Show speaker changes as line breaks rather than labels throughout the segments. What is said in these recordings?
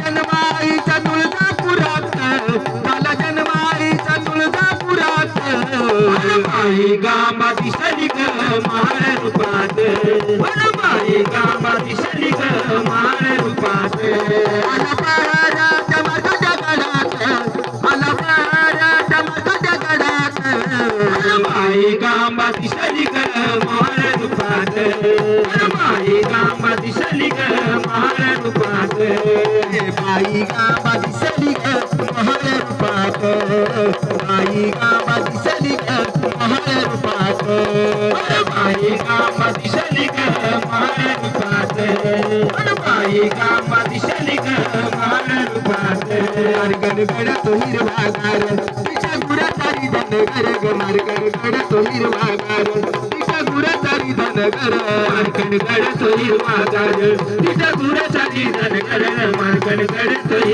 जन्माईच्या तुळजापुरात झाला जन्माईच्या तुळजापुरात.
बाई गावा दिसली ग माळ बाई गावा दिसली ग
महाळ रूपात बाई गावा दिसली ग महाळ रूपात
बाई गावा दिसली ग माळ रूपात बाई गावा दिसली ग माळ रूपात
मार्गन गड तो हिरवा गार तिच्या गुराचारी धनगर ग मार्गन गड तो हिरवा गार तिच्या गुराचारी धनगर
मार्कन गड तो गड तो हिरवा गाज तिच्या गुरासाठी धनगर
गेली नजरच्या महारावर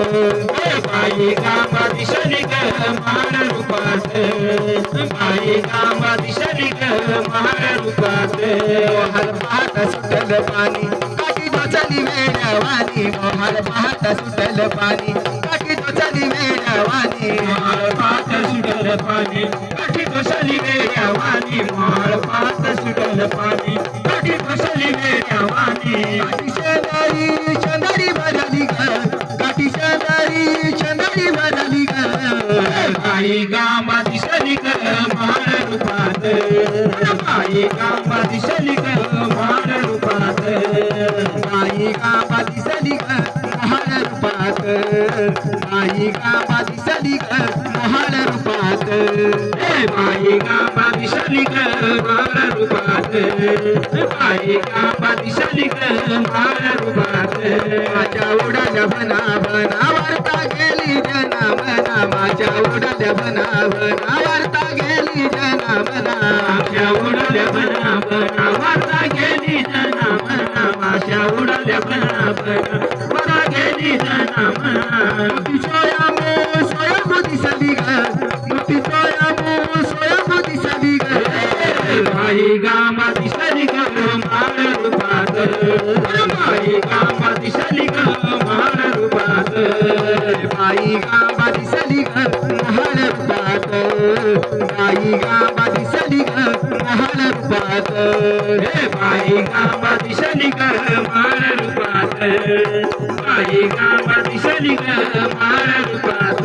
پائي گانوات
ڀاتي ڪڍي ٿور ڀاتي ڪڍي کوسلي سٺي کوسلي दिसली ग माळ रूपात
बाई गावा दिसली ग महाळ रूपात बाई गावा दिसली ग महाळ रूपात
ए बाई दिसली ग माळ रूपात बाई गावा दिसली ग माळ रूपात
माझ्या उडाल्या बना बना गेली जना मना माझ्या उडाल्या बना गावा दिसली ग बाई गावा दिसली ग
हे बाई गामा दिसली ग रूपात बाई दिसली रूपात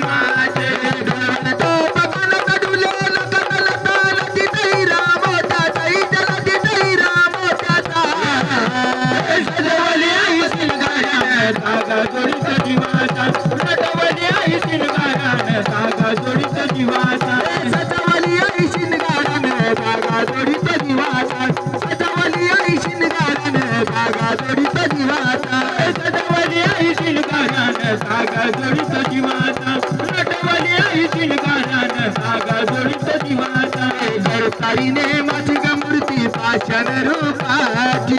शिनगारान धागा जोडीत जीवाचा
लटवली आई शिनगारान धागा जोडीत जीवाचा
जरतारीने माझी मूर्ती पाषाण रूपाची.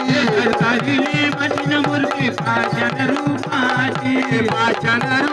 तारीने मटिन मूर्ती पाषाण रूपाची.
पाचन